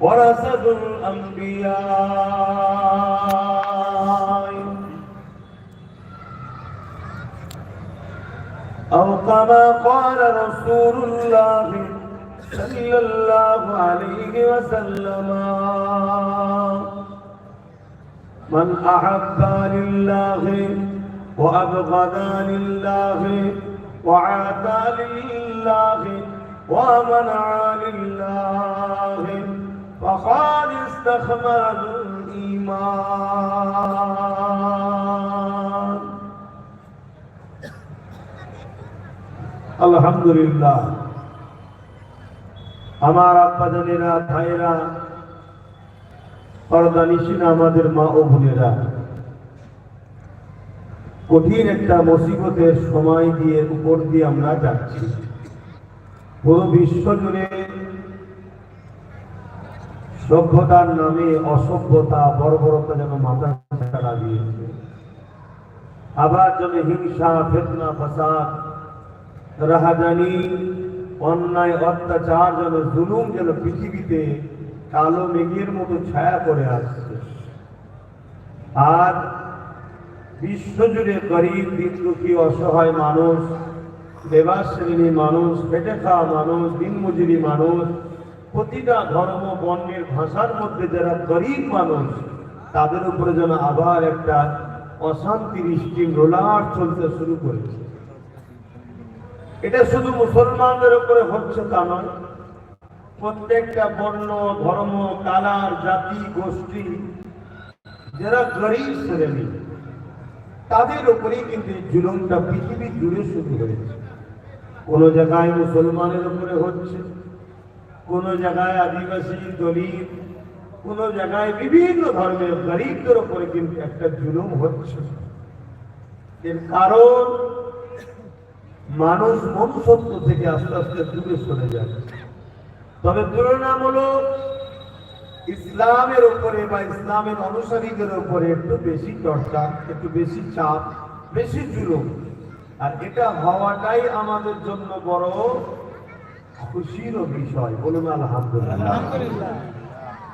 ورثة الأنبياء. أو كما قال رسول الله صلى الله عليه وسلم من أحب لله وأبغض لله وعادى لله ومنع لله فقد استخمر الإيمان আলহামদুলিল্লাহ আমার আব্বাজানেরা ভাইরা পরদানিসীন আমাদের মা ও বোনেরা কঠিন একটা মুসিবতের সময় দিয়ে উপর দিয়ে আমরা যাচ্ছি পুরো বিশ্ব জুড়ে সভ্যতার নামে অসভ্যতা, বর্বরতা যেন মাথা দিয়েছে। আবার যেন হিংসা, ফেতনা, ফাসাদ, রাহাজানি, অন্যায়, অত্যাচার যেন জুলুম যেন পৃথিবীতে কালো মেঘের মতো ছায়া করে আসছে। আর বিশ্বজুড়ে গরিব বিদ্রুপী অসহায় মানুষ দেবাস শ্রেণি মানুষ পেটে খাওয়া মানুষ, দিনমজুরি মানুষ প্রতিটা ধর্ম, বর্ণের ভাষার মধ্যে যারা গরিব মানুষ, তাদের উপরে যেন আবার একটা অশান্তির স্টিম রোলার চলতে শুরু করেছে। এটা শুধু মুসলমানদের উপরে হচ্ছে তা নয়। প্রত্যেকটা বর্ণ, ধর্ম, কালার, জাতি, গোষ্ঠী, যারা গরিব শ্রেণি, তাদের উপরেই কিন্তু জুলুমটা পৃথিবী জুড়ে শুরু হয়েছে। কোন জায়গায় মুসলমানের উপরে হচ্ছে। কোন জায়গায় আদিবাসী দলিত, কোন জায়গায় বিভিন্ন ধর্মের গরিবদের উপরে কিন্তু একটা জুলুম হচ্ছে। এর কারণ মানুষ মনুষ্যত্ব থেকে আস্তে আস্তে দূরে সরে যাচ্ছে তবে তুলনামূলক ইসলামের উপরে বা ইসলামের অনুসারীদের উপরে একটু বেশি চর্চা, একটু বেশি চাপ, বেশি জুলুম। আর এটা হওয়াটাই আমাদের জন্য বড় খুশির বিষয় বলুন আলহামদুলিল্লাহ।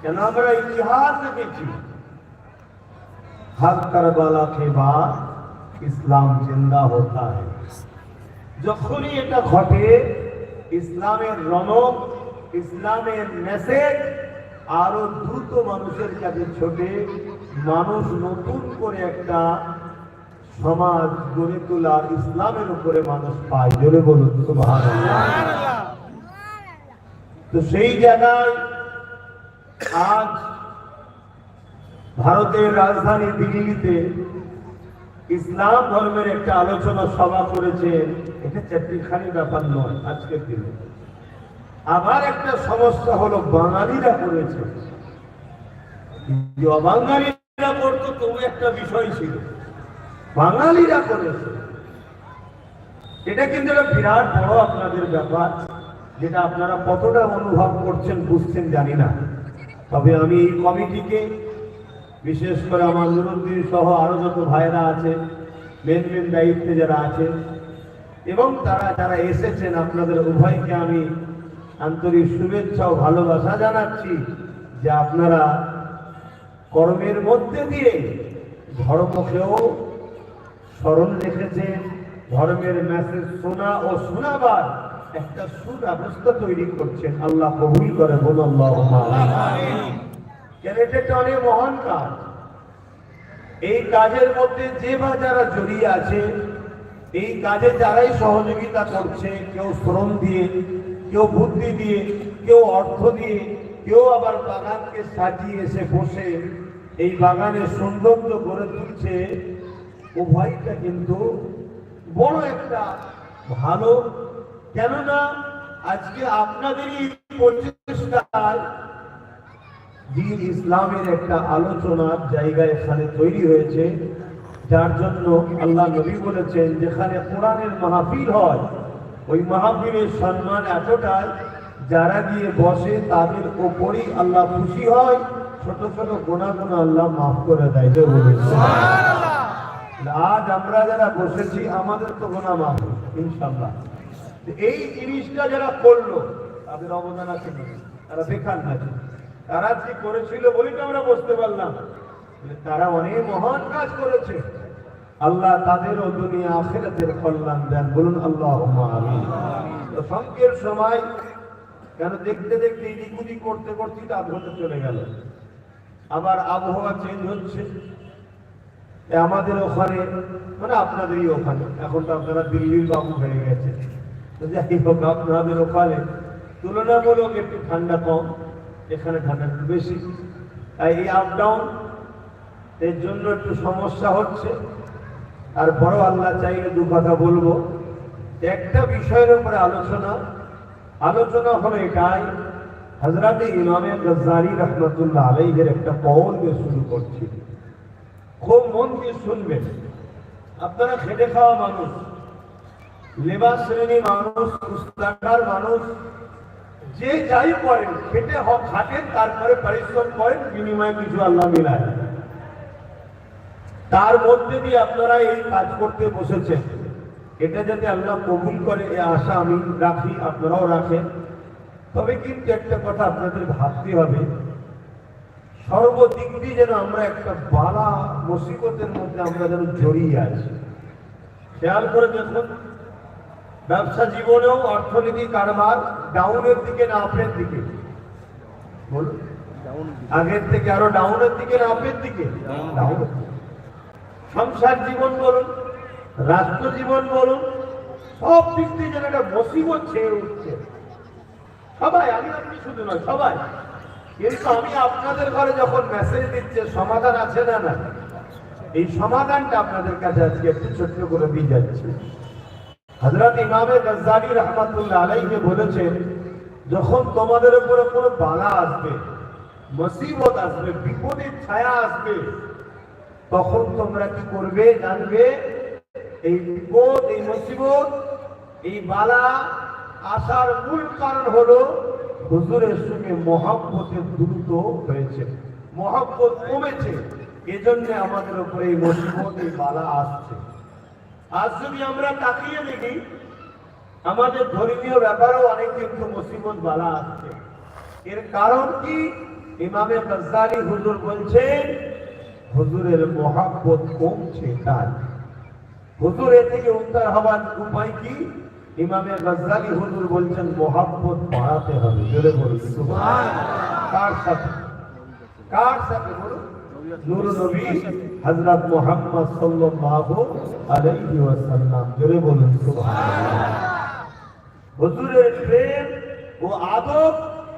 কেন আমরা ইতিহাস দেখেছি? হাত কারবালা কে বা ইসলাম জিন্দা হতা যখনই এটা ঘটে ইসলামের ইসলামের মেসেজ আরও দ্রুত মানুষের কাছে ছোটে মানুষ নতুন করে একটা সমাজ গড়ে তোলার ইসলামের উপরে মানুষ পায়। জোরে বলুন তো সেই জায়গায় আজ ভারতের রাজধানী দিল্লিতে ইসলাম ধর্মের একটা আলোচনা সভা করেছেন এটা চারটিখানি ব্যাপার নয়, আজকের দিনে। আবার একটা সমস্যা হলো, বাঙালিরা করেছে। অবাঙালিরা করতো, তবু একটা বিষয় ছিল, বাঙালিরা করেছে। এটা কিন্তু একটা বিরাট বড় আপনাদের ব্যাপার। যেটা আপনারা কতটা অনুভব করছেন বুঝছেন জানি না। তবে আমি এই কমিটিকে, বিশেষ করে আমার নুরুদ্দিন সহ আরও যত ভাইরা আছে মেন মেন দায়িত্বে যারা আছে, এবং তারা যারা এসেছেন, আপনাদের উভয়কে আমি আন্তরিক শুভেচ্ছা ও ভালোবাসা জানাচ্ছি যে আপনারা কর্মের মধ্যে দিয়ে ধর্মকেও স্মরণ রেখেছেন, ধর্মের মেসেজ শোনা ও শোনাবার একটা সুব্যবস্থা তৈরি করছেন। আল্লাহ কবুল করে, বলুন এটা অনেক মহান কাজ। এই কাজের মধ্যে যে বা যারা জড়িয়ে আছে, এই কাজে যারাই সহযোগিতা করছে, কেউ শ্রম দিয়ে, কেউ বুদ্ধি দিয়ে, কেউ অর্থ দিয়ে, কেউ আবার বাগানকে সাজিয়ে এসে বসে এই বাগানের সৌন্দর্য গড়ে তুলছে, উভয়টা কিন্তু বড় একটা ভালো কেননা আজকে আপনাদেরই এই প্রচেষ্টায় দিন ইসলামের একটা আলোচনার জায়গা এখানে তৈরি হয়েছে। যার জন্য আল্লাহ নবী বলেছেন যেখানে কোরআনের মাহফিল হয় ওই মাহফিলের সম্মান এতটাই যারা গিয়ে বসে তাদের ওপরই আল্লাহ খুশি হয়। ছোট ছোট গোনা গোনা আল্লাহ মাফ করে দেয় যে বলেছে আজ আমরা যারা বসেছি আমাদের তো গোনা মাফ ইনশাল্লাহ এই জিনিসটা যারা করল, তাদের অবদান আছে তারা বেকার না তারা যে করেছিল বলেই তো আমরা বুঝতে পারলাম। তারা অনেক মহান কাজ করেছে। আল্লাহ তাদেরও দুনিয়া আখেরাতের কল্যাণ দেন। বলুন আল্লাহ সংকের সময় কেন দেখতে দেখতে এদিক ওদিক করতে করতে তো আধ চলে গেল। আবার আবহাওয়া চেঞ্জ হচ্ছে। আমাদের ওখানে মানে আপনাদেরই ওখানে। এখন তো আপনারা দিল্লির বাবু হয়ে গেছে যাই হোক আপনাদের ওখানে তুলনামূলক একটু ঠান্ডা কম, এখানে ঠান্ডা একটু বেশি। তাই এই আপ ডাউন এর জন্য একটু সমস্যা হচ্ছে। আর বড় আল্লাহ চাইলে দু কথা বলব। একটা বিষয়ের উপরে আলোচনা আলোচনা হলো এটাই হজরতে ইমামে গজ্জারি রহমতুল্লাহ আলাইহের একটা কৌল দিয়ে শুরু করছি। খুব মন দিয়ে শুনবেন। আপনারা খেটে খাওয়া মানুষ। লেবার শ্রেণি মানুষ পুস্তাকার মানুষ, যে যাই করেন, খেটে হক খাটেন তারপরে পরিশ্রম করেন, বিনিময়ে কিছু আল্লাহ মিলায়। তার মধ্যে দিয়ে আপনারা এই কাজ করতে বসেছেন। এটা যাতে আল্লাহ কবুল করে এই আশা আমি রাখি, আপনারাও রাখেন। তবে কিন্তু একটা কথা আপনাদের ভাবতে হবে, সর্বদিক দিয়ে যেন আমরা একটা বালা মুসিবতের মধ্যে আমরা যেন জড়িয়ে আছি। খেয়াল করে দেখুন ব্যবসা জীবনেও অর্থনীতি কারবার ডাউনের দিকে না আপের দিকে? বলুন। আগের থেকে আরও ডাউনের দিকে না আপের দিকে? সংসার জীবন বলুন রাষ্ট্র জীবন বলুন সব দিক দিয়ে যেন একটা মুসিবত ছেয়ে উঠছে। সবাই আমি আপনি শুধু নয় সবাই। কিন্তু আমি আপনাদের ঘরে যখন মেসেজ দিচ্ছে সমাধান আছে না না এই সমাধানটা আপনাদের কাছে আজকে একটু ছোট্ট করে দিয়ে যাচ্ছি। হজরত ইমামে গজ্জালি রহমাতুল্লাহ আলাইকে বলেছেন, যখন তোমাদের উপরে কোনো বালা আসবে, মুসিবত আসবে, বিপদের ছায়া আসবে, তখন তোমরা কি করবে, জানবে? এই বিপদ, এই মুসিবত, এই বালা আসার মূল কারণ হলো হুজুরের সঙ্গে মহাব্বতের দ্রুত হয়েছে। মহাব্বত কমেছে। এজন্য আমাদের উপরে এই মুসিবত, এই বালা আসছে। আজ যদি আমরা তাকিয়ে দেখি, আমাদের ধর্মীয় ব্যাপারেও অনেক কিন্তু মুসিবত বালা আসছে এর কারণ কি? ইমামে গজ্জালি হুজুর বলছেন, হুজুরের মহাব্বত কমছে তার। হুজুর এ থেকে উত্তর হওয়ার উপায় কি? ইমামে গজ্জালি হুজুর বলছেন, মহাব্বত বাড়াতে হবে। জোরে বলুন কার সাথে? কার সাথে বলুন? নূর প্রেম ও আদব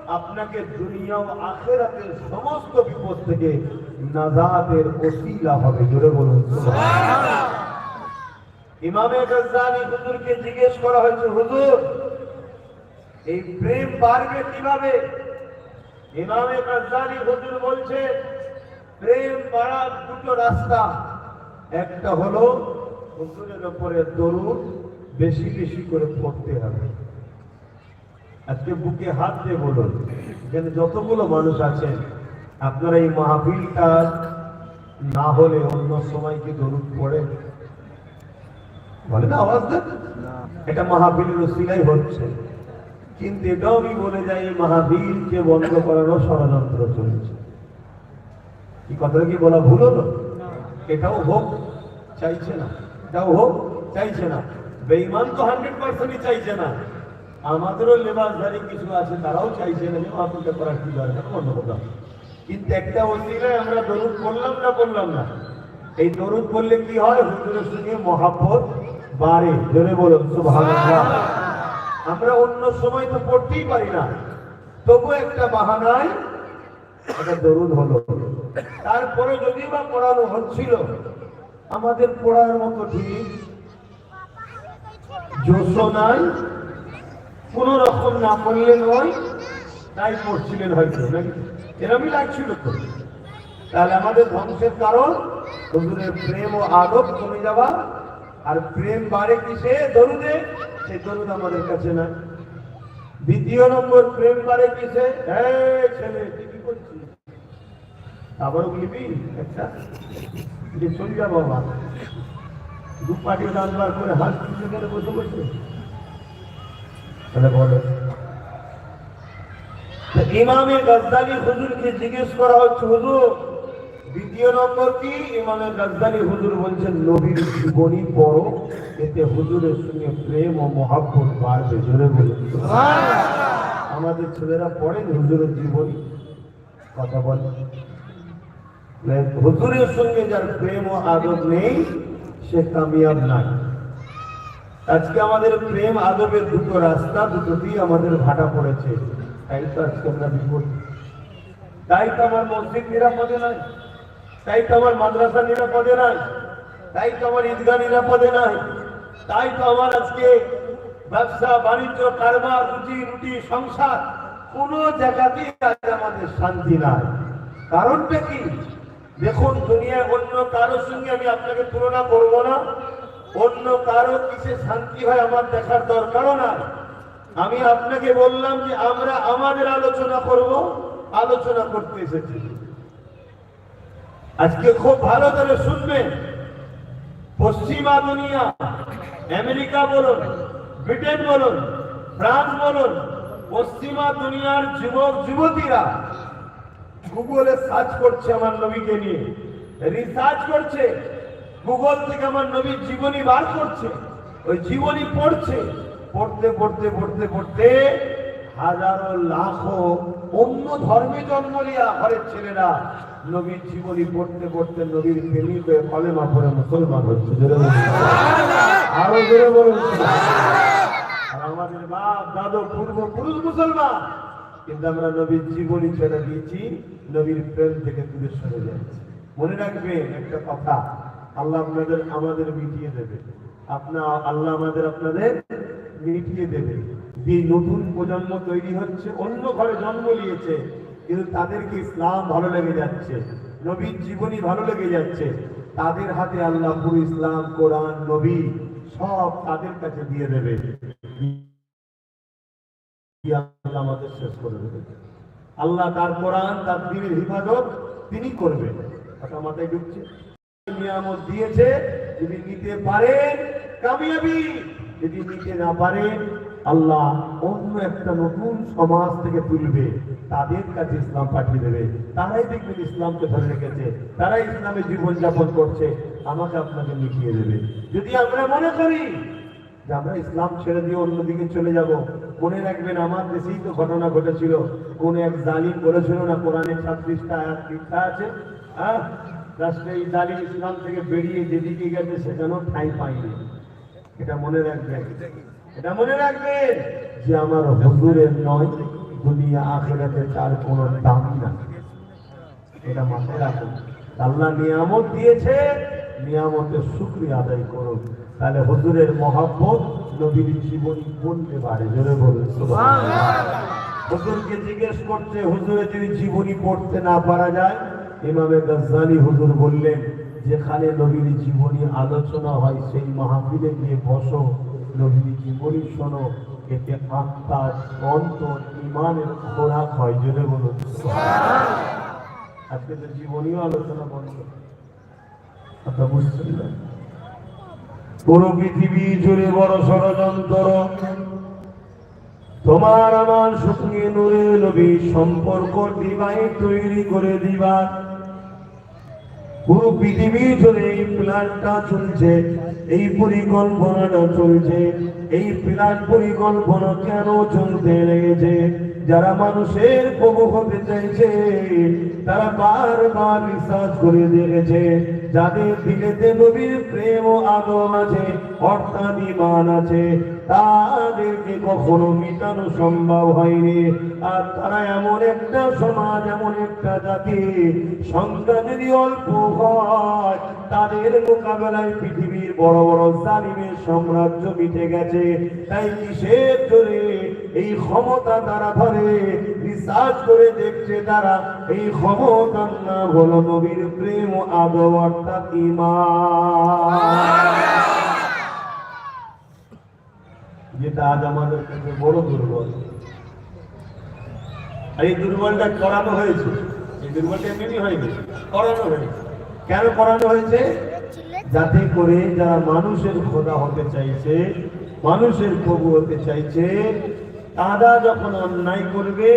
আপনাকে দুনিয়া ও আখেরাতের সমস্ত বিপদ থেকে নাজাতের ওসিলা হবে, জোরে বলুন, সুবহানাল্লাহ। ইমামে গজ্জালি হুজুরকে জিজ্ঞেস করা হয়েছে, হুজুর, এই প্রেম বাড়বে কীভাবে? ইমামে গজ্জালি হুজুর বলছে প্রেম বাড়ার দুটো রাস্তা। একটা হলো হুজুরের উপরে দরুদ বেশি বেশি করে পড়তে হবে। আজকে বুকে হাত দিয়ে বলুন এখানে যতগুলো মানুষ আছেন আপনারা এই মাহফিলটা না হলে অন্য সময় কি দরুদ পড়ে বলে না আওয়াজ দেন। এটা মাহফিলের সিলাই হচ্ছে। কিন্তু এটাও আমি বলে যাই মাহফিলকে বন্ধ করারও ষড়যন্ত্র চলছে। কি কথা কি বলা ভুল হলো? এটাও হোক, চাইছে না। এটাও হোক, চাইছে না। বেইমান তো হান্ড্রেড পার্সেন্টই চাইছে না। আমাদেরও লেবাসধারী কিছু আছে, তারাও চাইছে না যে মাহফিলটা করার কি দরকার। অন্য কোথাও কিন্তু একটা অসিলায় আমরা দরুদ করলাম না বললাম না? এই দরুদ বললে কি হয়? হুজুরের সঙ্গে মহাব্বত বাড়ে। জোরে বলুন, সুবহানাল্লাহ। আমরা অন্য সময় তো পড়তেই পারি না। তবু একটা বাহানায় একটা দরুদ হলো। তারপরে যদি বা পড়ানো হচ্ছিল আমাদের পড়ার মতো ঠিক নাই, কোন রকম না পড়লে নয়, তাই পড়ছিলেন হয়তো এরমই লাগছিল তো। তাহলে আমাদের ধ্বংসের কারণ, হুজুরের প্রেম ও আদব কমে যাওয়া, আর প্রেম বাড়ে কিসে? দরুদে। সেই দরুদ আমাদের কাছে না দ্বিতীয় নম্বর, প্রেম বাড়ে কিসে? হ্যাঁ ছেলে, কি করছিস আবারও বলিবি একটা যে চল যা বাবা দু পাটি দানবার করে হাত তুলে গেলে বসে বসে। তাহলে বলো। ইমামে গাজদালি হুজুরকে জিজ্ঞেস করা হচ্ছে হুজুর দ্বিতীয় নম্বর কি? ইমামে গাজদালি হুজুর বলছেন নবীর জীবনী পড়ো এতে হুজুরের সঙ্গে প্রেম ও মহাব্বত বাড়বে। জোরে বলে। আমাদের ছেলেরা পড়েন হুজুরের জীবনী। কথা বলে হুজুরের সঙ্গে যার প্রেম ও আদব নেই, সে কামিয়াব নাই। আজকে আমাদের প্রেম, আদবের দুটো রাস্তা, দুটোতেই আমাদের ভাটা পড়েছে। তাই তো আজকে আমরা বিপদ। তাই তো আমার মসজিদ নিরাপদে নাই। তাই তো আমার মাদ্রাসা নিরাপদে নাই। তাই তো আমার ঈদগাহ নিরাপদে নাই। তাই তো আমার আজকে ব্যবসা, বাণিজ্য, কারবার রুটি রুটি, সংসার, কোনো জায়গাতেই আজ আমাদের শান্তি নাই। কারণটা কি? দেখুন, দুনিয়ায় অন্য কারোর সঙ্গে আমি আপনাকে তুলনা করব না। অন্য কারও কিসে শান্তি হয় আমার দেখার দরকারও না। আমি আপনাকে বললাম যে আমরা আমাদের আলোচনা করব, আলোচনা করতে এসেছি। আজকে খুব ভালো করে শুনবেন। পশ্চিমা দুনিয়া, আমেরিকা বলুন, ব্রিটেন বলুন, ফ্রান্স বলুন, পশ্চিমা দুনিয়ার যুবক যুবতীরা গুগলে সার্চ করছে আমার নবীকে নিয়ে। রিসার্চ করছে গুগল থেকে আমার নবীর জীবনী বার করছে, ওই জীবনী পড়ছে। পড়তে পড়তে পড়তে পড়তে হাজারো লাখো অন্য ধর্মে জন্ম নেওয়া ঘরের ছেলেরা নবীর জীবনী পড়তে পড়তে নবীর প্রেমিক হয়ে কলেমা পড়ে মুসলমান হচ্ছে। আরও জোরে বলুন। আমাদের বাপ, দাদু, পূর্বপুরুষ মুসলমান কিন্তু আমরা নবীর জীবনী ছেড়ে দিয়েছি, নবীর প্রেম থেকে দূরে সরে যাচ্ছি। মনে রাখবেন একটা কথা, আল্লাহ আপনাদের আমাদের মিটিয়ে দেবে। আপনা, আল্লাহ আমাদের আপনাদের মিটিয়ে দেবে। যে নতুন প্রজন্ম তৈরি হচ্ছে, অন্য ঘরে জন্ম নিয়েছে, কিন্তু তাদেরকে ইসলাম ভালো লেগে যাচ্ছে, নবীর জীবনী ভালো লেগে যাচ্ছে, তাদের হাতে আল্লাহ ইসলাম, কোরআন, নবী সব তাদের কাছে দিয়ে দেবে। আল্লাহ আমাদের শেষ আল্লাহ তার কোরআন, তার দিনের হিফাজত তিনি করবেন। কথা মাথায় ঢুকছে? নিয়ামত দিয়েছে, যদি নিতে পারেন কামিয়াবি। যদি নিতে না পারেন আল্লাহ অন্য একটা নতুন সমাজ থেকে তুলবে। তাদের কাছে ইসলাম পাঠিয়ে দেবে। তারাই দেখবেন ইসলামকে ধরে রেখেছে। তারাই ইসলামে জীবন যাপন করছে। আমাকে আপনাকে মিটিয়ে দেবে। যদি আমরা মনে করি যে আমরা ইসলাম ছেড়ে দিয়ে অন্যদিকে চলে যাব। মনে রাখবেন, আমার দেশেই তো ঘটনা ঘটেছিল। কোন এক জালিম বলেছিল না, কোরআনের ছাত্রিশটা আয়াত লিখা আছে? হ্যাঁ? রাষ্ট্রে এই জালিম ইসলাম থেকে বেরিয়ে যেদিকে গেছে সেখানেও ঠাঁই পায়নি। এটা মনে রাখবেন। এটা মনে রাখবেন যে আমার হুজুরের নয়, দুনিয়া আখেরাতে তার কোনো দাম না। এটা মাথায় রাখুন। আল্লাহ নিয়ামত দিয়েছে, নিয়ামতের শুক্রিয়া আদায় করুন। তাহলে হুজুরের মহাব্বত নবীর জীবনী বলতে পারে জোরে বলুন হুজুরকে জিজ্ঞেস করছে হুজুরে যদি জীবনী পড়তে না পারা যায় ইমামে গজ্জালি হুজুর বললেন যেখানে নবীর জীবনী আলোচনা হয় সেই মাহফিলে গিয়ে বসো। নবীর জীবনী শোনো। এতে আত্মার অন্তর ইমানের খোরাক হয়। জোরে বলুন আজকে তো জীবনীও আলোচনা বন্ধ। কথা বুঝছেন না? পুরো পৃথিবী জুড়ে বড় ষড়যন্ত্র। তোমার আমার সঙ্গে নূরে নবী সম্পর্ক দিবাই তৈরি করে দিবা। পুরো পৃথিবী জুড়ে এই প্ল্যানটা চলছে, এই পরিকল্পনাটা চলছে, এই প্ল্যান পরিকল্পনা কেন চলতে লেগেছে? যারা মানুষের প্রভু হতে চাইছে, তারা বারবার রিসার্চ করে দেখেছে যাদের দিলেতে নবীর প্রেম ও আদম আছে অর্থাৎ ইমান আছে। তাদেরকে কখনো মিটানো সম্ভব হয়নি। আর তারা এমন একটা সমাজ, এমন একটা জাতি, সংখ্যা যদি অল্প হয়, তাদের মোকাবেলায় পৃথিবীর বড় বড় জালিমের সাম্রাজ্য মিটে গেছে। তাই কিসের জোরে এই ক্ষমতা তারা ধরে, রিসার্চ করে দেখছে তারা এই ক্ষমতার নাম হলো নবীর প্রেম ও আদব অর্থাৎ ইমান। যেটা আজ আমাদের কাছে বড় দুর্বল। এই দুর্বলটা করানো হয়েছে। এই দুর্বলটা এমনি হয়নি, করানো হয়েছে। কেন করানো হয়েছে? যাতে করে যারা মানুষের খোদা হতে চাইছে, মানুষের প্রভু হতে চাইছে, তারা যখন অন্যায় করবে,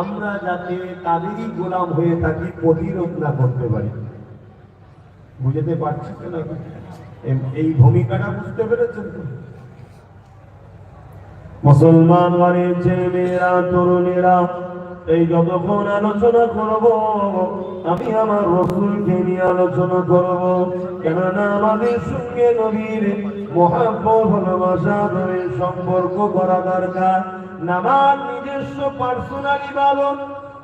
আমরা যাতে তাদেরই গোলাম হয়ে থাকি, প্রতিরোধ না করতে পারি। বুঝতে পারছি নাকি? এই ভূমিকাটা বুঝতে পেরেছেন? তো মুসলমান মানে ছেলে মেয়েরা, তরুণেরা, এই যতক্ষণ আলোচনা করব, আমি আমার রসুলকে নিয়ে আলোচনা করব। কেননা আমাদের সঙ্গে নবীর মহাব্বত, ভালোবাসা ধরে সম্পর্ক করা দরকার। নামাজ নিজস্ব পার্সোনালি ইবাদত,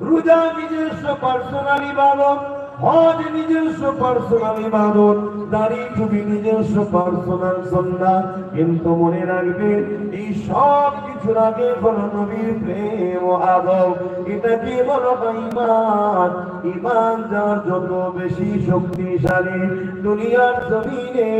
রোজা নিজস্ব পার্সোনালি ইবাদত হজ নিজস্ব পার্সোনাল ইবাদত, দাড়ি টুপি নিজস্ব পার্সোনাল সন্ধ্যা কিন্তু মনে রাখবে, এই সব কিছুর আগে হলো নবীর প্রেম ও আদব। এটাকে বলো ইমান ইমান যার যত বেশি শক্তিশালী। দুনিয়ার জমিনে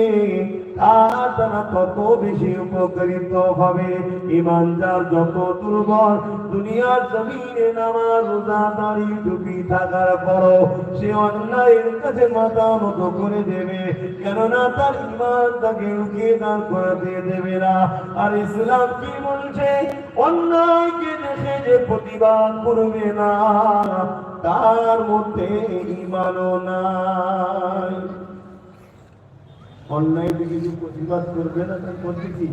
তার দ্বারা তত বেশি উপকৃত হবে? ইমান যার যত দুর্বল, দুনিয়ার জমিনে নামাজ দাড়ি, টুপি থাকার পরও সে অন্যায়ের কাছে মাথা মতো করে দেবে। কেননা তার ইমান তাকে রুখিয়ে দান করে দেবে না। আর ইসলাম কি বলছে? অন্যায়কে দেখে যে প্রতিবাদ করবে না, তার মধ্যে ইমানও নাই। অন্যায় যে প্রতিবাদ করবে না, তার মধ্যে কি?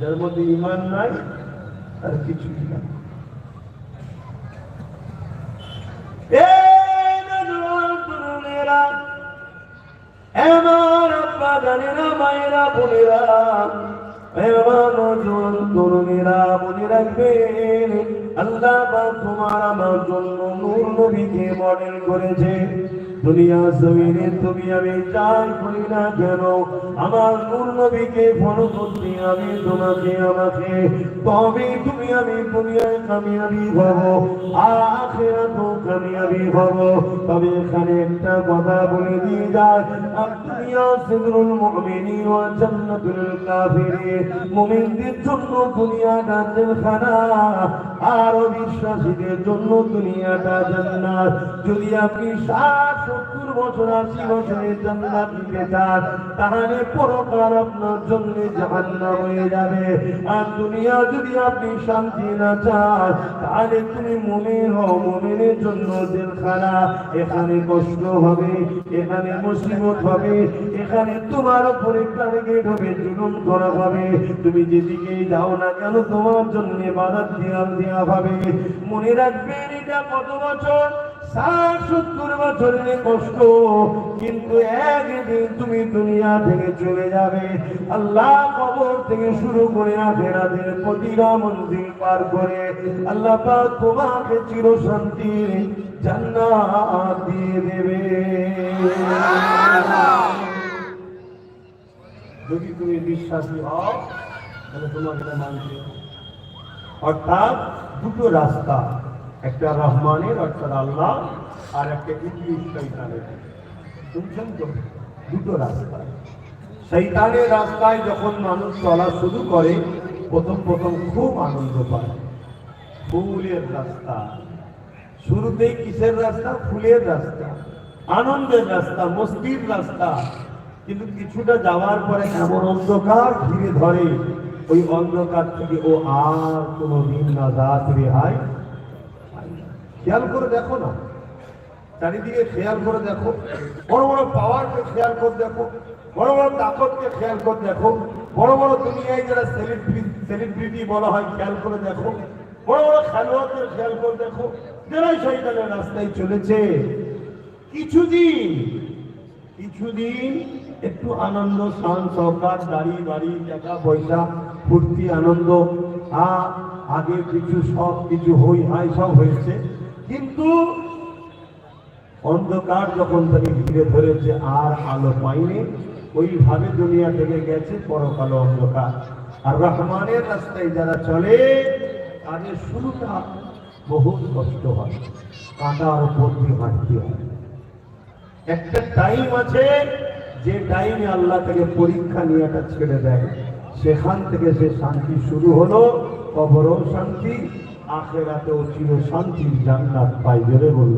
যার মধ্যে ইমান নাই আর কিছু না আল্লাহ তোমার আমার জন্য নূর নবীকে মডেল করেছে। দুনিয়া জমিনে তুমি আমি যাই করি না কেন? আমার নূর নবীকে ফলো করতে আমি তোমাকে, আমাকে তবে তুমি আমি দুনিয়ায় কামিয়াবি হব আখেরাত কামিয়াবি হব। তবে এখানে একটা কথা বলে দিয়ে যায় দুনিয়া, সিদরুল মুমিনিন ওয়া জান্নাতুল কাফিরিন। মুমিনদের জন্য দুনিয়াটা জেলখানা, আর অবিশ্বাসীদের জন্য দুনিয়াটা জান্নাত। যদি আপনি সত্তর বছর, আশি বছরের জান্নাত চান তাহলে পরকাল আপনার জন্য জাহান্নাম হয়ে যাবে। আর দুনিয়া যদি আপনি শান্তি না চান, তাহলে তুমি মুমিন হও, মুমিনের জন্য জেলখানা, এখানে কষ্ট হবে, এখানে মুসিবত হবে, এখানে তোমার উপরে টার্গেট হবে, জুলুম করা হবে। তুমি যেদিকে যাও না কেন, তোমার জন্য বাধা দেওয়া দেওয়া হবে। মনে রাখবেন, এটা কত বছর? সত্তর বছরের কষ্ট, কিন্তু একদিন তুমি দুনিয়া থেকে চলে যাবে। আল্লাহ কবর থেকে শুরু করে আখেরাতের প্রতিটা মন্দির পার করে আল্লাহ তোমাকে চির শান্তির জান্নাত দিয়ে দেবে। যদি তুমি বিশ্বাসী হও, তাহলে তোমাকে অর্থাৎ দুটো রাস্তা। একটা রহমানের অর্থাৎ আল্লাহ আর একটা ইবলিস শৈতানের শুনছেন তো? দুটো রাস্তা শৈতানের রাস্তায় যখন মানুষ চলা শুরু করে, প্রথম প্রথম খুব আনন্দ পায়। ফুলের রাস্তা। শুরুতেই কিসের রাস্তা? ফুলের রাস্তা। আনন্দের রাস্তা, মস্তির রাস্তা। কিন্তু কিছুটা যাওয়ার পরে এমন অন্ধকার ঘিরে ধরে। ওই অন্ধকার থেকে ও আর কোনো দিন না রাত রেহাই। খেয়াল করে দেখো না। চারিদিকে খেয়াল করে দেখো। বড় বড় পাওয়ারকে খেয়াল করে দেখো। বড় বড় তাকতকে খেয়াল করে দেখো। বড় বড় দুনিয়ায় যারা সেলিব্রিটি বলা হয়, খেয়াল করে দেখো। বড় বড় খেলোয়াড়দের খেয়াল করে দেখো। যারাই শৈতানের রাস্তায় চলেছে। কিছুদিন কিছুদিন একটু আনন্দ শান সরকার দাড়ি, বাড়ি, টাকা, পয়সা, ফুর্তি, আনন্দ। আগে কিছু সব কিছু হই, হাই, সব হয়েছে। কিন্তু অন্ধকার যখন তাকে ঘিরে ধরেছে, আর আলো পাইনি। ওইভাবে দুনিয়া থেকে গেছে পরকালো অন্ধকার। আর রহমানের রাস্তায় যারা চলে, তাদের শুরুটা বহুত কষ্ট হয় কাঁটার উপর দিয়ে হাঁটতে হয়। একটা টাইম আছে, যে টাইমে আল্লাহ থেকে পরীক্ষা নিয়েটা ছেড়ে দেয়। সেখান থেকে সে শান্তি শুরু হলো, কবরও শান্তি আখেরাতেও চির শান্তির জান্নাত পাই বেড়ে বলল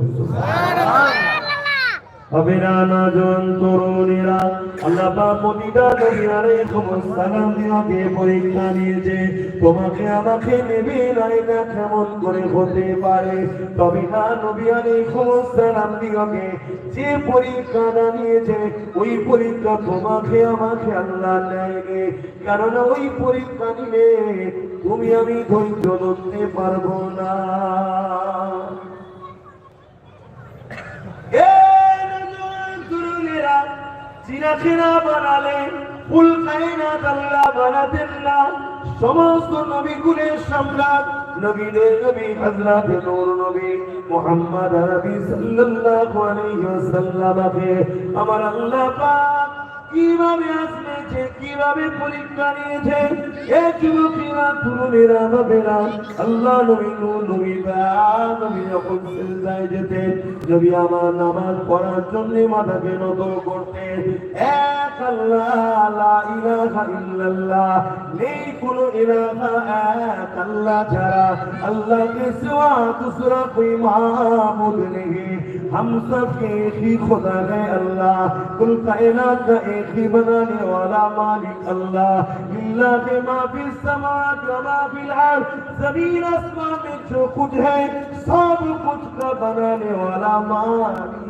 অবিরানা জন তরুণীরা। আল্লাহ পাক প্রতিটা নবী আলাইহিস সালাম দিওকে পরীক্ষা নিয়েছে। তোমাকে আমাকে নেবে নাই না কেমন করে হতে পারে? তবে না, নবী দিওকে যে পরীক্ষাটা নিয়েছে, ওই পরীক্ষা তোমাকে আমাকে আল্লাহ নেয়নি কারণ ওই পরীক্ষা নিলে তুমি আমি ধৈর্য ধরতে পারব না। বানালে ফুল কায়নাত আল্লাহ বানাতেন না। সমস্ত নবীগুলের সম্রাট নবীদের নবী হযরত নূর নবী মুহাম্মদ নবী সাল্লাল্লাহু আলাইহি আমার আল্লাহ পাক কীভাবে আসছে কীভাবে পরীক্ষা নিয়েছে? এ যুবকেরা তরুণেরা না। আল্লাহ নবী নবী নবী যখন সেজদায় যেতে যদি আমার নামাজ পড়ার জন্য মাথাকে নত করতে এক আল্লাহ, লা ইলাহা ইল্লাল্লাহ, নেই কোন ইলাহা এক আল্লাহ ছাড়া। আল্লাহ কে সিওয়া দুসরা কোই মাহমুদ নেই। ہم سب کے ایک ہی خدا ہے اللہ کل کائنات کا ایک ہی بنانے والا مالک اللہ اللہ کے ما فی السماوات و ما فی الارض زمین آسمان میں جو کچھ ہے سب کچھ کا بنانے والا مالک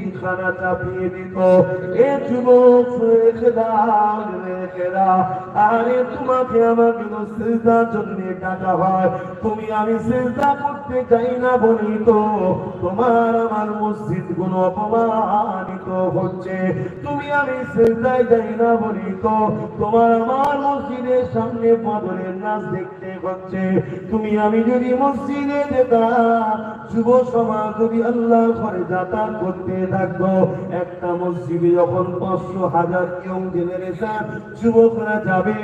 খানা চাপিয়ে দিত। এ যুবক রেখে দাও, রেখে আরে তোমাকে আমাকে তো সিজদার জন্য ডাকা হয়। তুমি আমি সিজদা করতে চাই না বলি তো তোমার আমার মসজিদগুলো অপমানিত হচ্ছে। তুমি আমি সিজদায় যাই না বলি তোমার আমার মসজিদের সামনে বদরের নাচ দেখতে হচ্ছে। তুমি আমি যদি মসজিদে যেতাম, যুব সমাজ যদি আল্লাহ ঘরে যাতায়াত করতে থাকব। একটা মসজিদে যখন পাঁচশো হাজার ইয়ং জেনারেশন যুবকরা যাবে,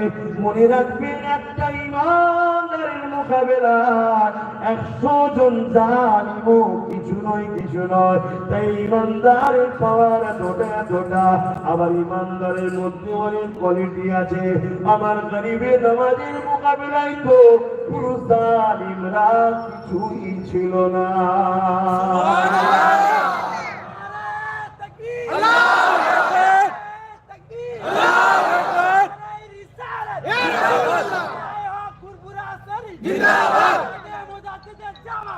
মনে রাখবেন একটা ইমানদারের মোকাবেলায় একশো জন জানিব কিছু নয় কিছু নয়। তাই ইমানদারের পাওয়ার এতটা এতটা। আবার ইমানদারের মধ্যে অনেক কোয়ালিটি আছে। আমার গরিবে নামাজের মোকাবিলায় তো পুরুষ জালিমরা কিছুই ছিল না।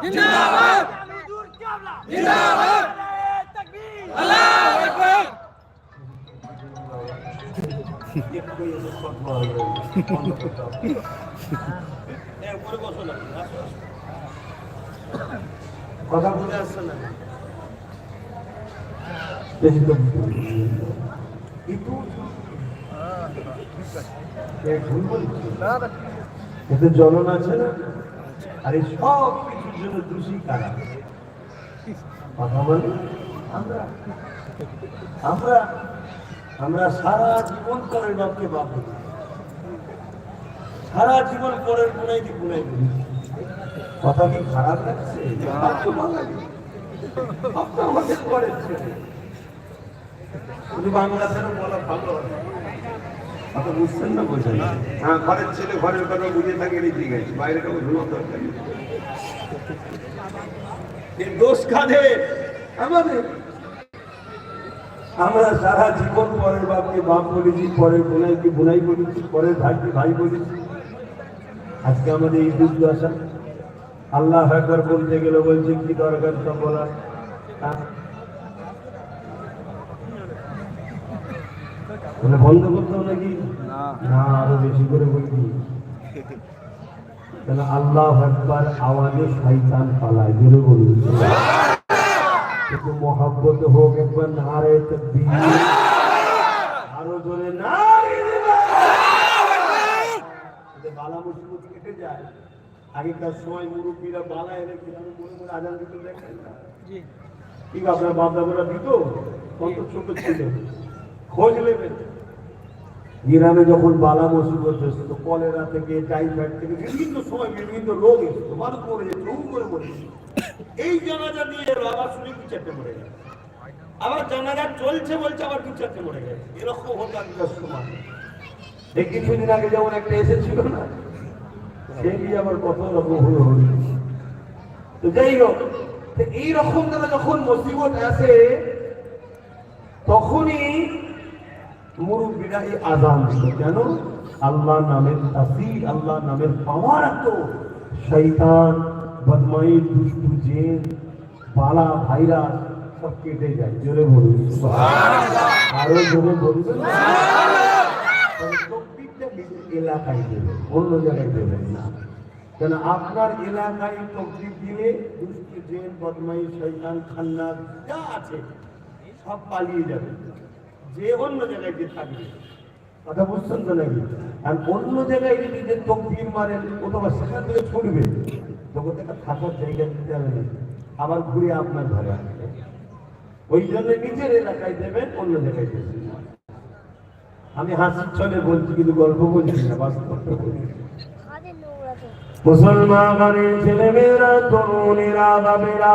জিন্দাবাদ জিন্দাবাদ আল্লাহু আকবার কথা বুঝে আসছে না কিন্তু ভুল বলছি। এতে জ্বলন আছে না? আর এই সব কিছুর জন্য দোষী কারা? কথা বলি? আমরা। আমরা। আমরা সারা জীবন পরের বাপকে বাপ বলি। সারা জীবন পরের গুণাই দি গুণাই বলি? কথা কি খারাপ লাগছে? আপনি বাঙালি। আপনি আমাদের ঘরের ছেলে। শুধু বাংলাদেশেরও বলা ভালো আপনি বুঝছেন না বোঝেন না? হ্যাঁ ঘরের ছেলে ঘরের কথা বুঝে থাকে ঠিক আছে বাইরে কাউকে ধুলো দরকার নেই। দোষ কাঁধে আমাদের। আমরা সারা জীবন পরের বাপকে বাপ বলেছি পরের বোনাইকে বোনাই বলেছি পরের ভাইকে ভাই বলেছি। আজকে আমাদের এই দুর্দশা। আল্লাহ একবার বলতে গেলে বলছে কি দরকার সব বলার? মানে বন্ধ করতে হবে নাকি? না। আরও বেশি করে বলবি। কেন আল্লাহ একবার আওয়াজে শয়তান পালায় জোরে বলুন একটু মহাব্বত হোক একবার নারে তকবীর। আরও জোরে এতে বালা মুসিবত কেটে যায়। আগেকার সময় মুরব্বীরা বালা এলে কীভাবে মনে মনে আজান দিত দেখেন না? ঠিক আপনার বাপ দাদারা দিত? কত ছোট ছিল। খোঁজ নেবেন। গ্রামে যখন বালা মসিবত মুসিবত তো কলেরা থেকে, টাইফয়েড থেকে বিভিন্ন সময় বিভিন্ন রোগ এসেছিল মানুষ মরে যেত করে মরে এই জানাজা নিয়ে এলো, আবার শুনে কি চারটে মরে গেল আবার জানাজা চলছে বলছে, আবার দু চারটে মরে গেছে? এরকম হতো আগেকার সময়। এই কিছুদিন আগে যেমন একটা এসেছিল না, সে নিয়ে আবার কত রকম হলো। তো যাই হোক এইরকম দাদা যখন মুসিবত আসে, তখনই মুরব্বীরা এই আজান দিল। কেন? আল্লাহ নামের তাসির আল্লাহ নামের পাওয়ার এত। শৈতান বদমাই দুষ্টু জেন বালা ভাইরা সব কেটে যায়। জোরে বলুন। আরও জোরে বলবেন? তবে এলাকায় দেবেন অন্য জায়গায় দেবেন না। কেন? আপনার এলাকায় তকবির দিলে দুষ্ট জেন বদমাই শৈতান খান্নাস যা আছে সব পালিয়ে যাবে। যে অন্য জায়গায় যে থাকবে। কথা বুঝছেন তো নাকি? আর অন্য জায়গায় যদি যে অথবা সেখান থেকে ছুটবে তখন একটা থাকার জায়গা দিতে হবে আবার ঘুরে আপনার ঘরে আসবে। ওই জন্য নিজের এলাকায় দেবেন অন্য জায়গায় দেবেন। আমি হাসির ছলে বলছি কিন্তু গল্প বলছি না বাস্তবটা বলছি। খাদের মুসলমানের ছেলে মেয়েরা তরুণেরা বাবেরা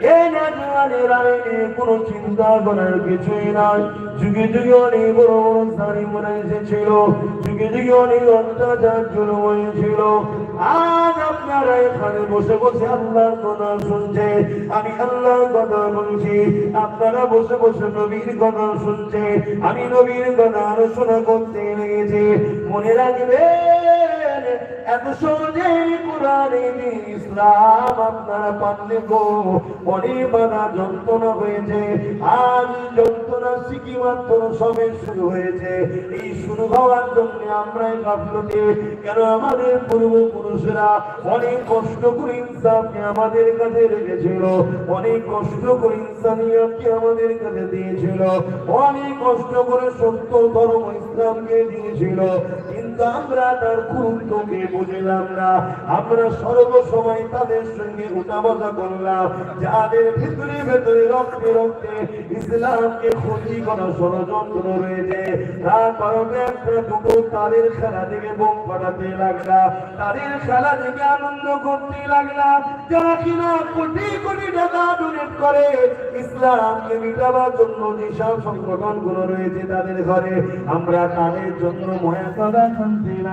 এ নজওয়ানেরা কোনো চিন্তা করার কিছুই নাই। যুগে যুগে অনেক বড় বড় সারি মনে এসেছিল। যুগে যুগে অনেক অত্যাচার জুলুম হয়েছিল। আজ আপনারা এখানে বসে বসে আল্লাহর কথা শুনছে। আমি আল্লাহর কথা বলছি। আপনারা বসে বসে নবীর কথা শুনছে। আমি নবীর কথা আলোচনা করতে লেগেছি মনে রাখবেন এত সহজে কোরআনে ইসলাম আপনারা পানলে গো অনেক বাধা যন্ত্রণা হয়েছে। আজ যন্ত্রণা শিখি মাত্র সবে শুরু হয়েছে। এই শুরু হওয়ার জন্য আমরাই গাফলতে। কেন আমাদের পূর্বপুরুষেরা অনেক কষ্ট করে ইনসাফকে আমাদের কাছে রেখেছিল, অনেক কষ্ট করে ইনসানিয়তকে আমাদের কাছে দিয়েছিল, অনেক কষ্ট করে সত্য ধর্ম ইসলামকে দিয়েছিল। কিন্তু আমরা তার গুরুত্বকে বুঝলাম না। আমরা সর্বসময় তাদের সঙ্গে উঠাবসা করলাম। যাদের ভিতরে ভেতরে রক্তে রক্তে ইসলামকে ক্ষতি করা ষড়যন্ত্র রয়েছে, তার কারণে একটা দুটো তাদের খেলা থেকে বোম ফাটাতে লাগলাম তাদের খেলা থেকে আনন্দ করতে লাগলাম যারা কিনা কোটি কোটি টাকা ডোনেট করে ইসলামকে মিটাবার জন্য যেসব সংগঠনগুলো রয়েছে তাদের ঘরে, আমরা তাদের জন্য ময়া تنزيلا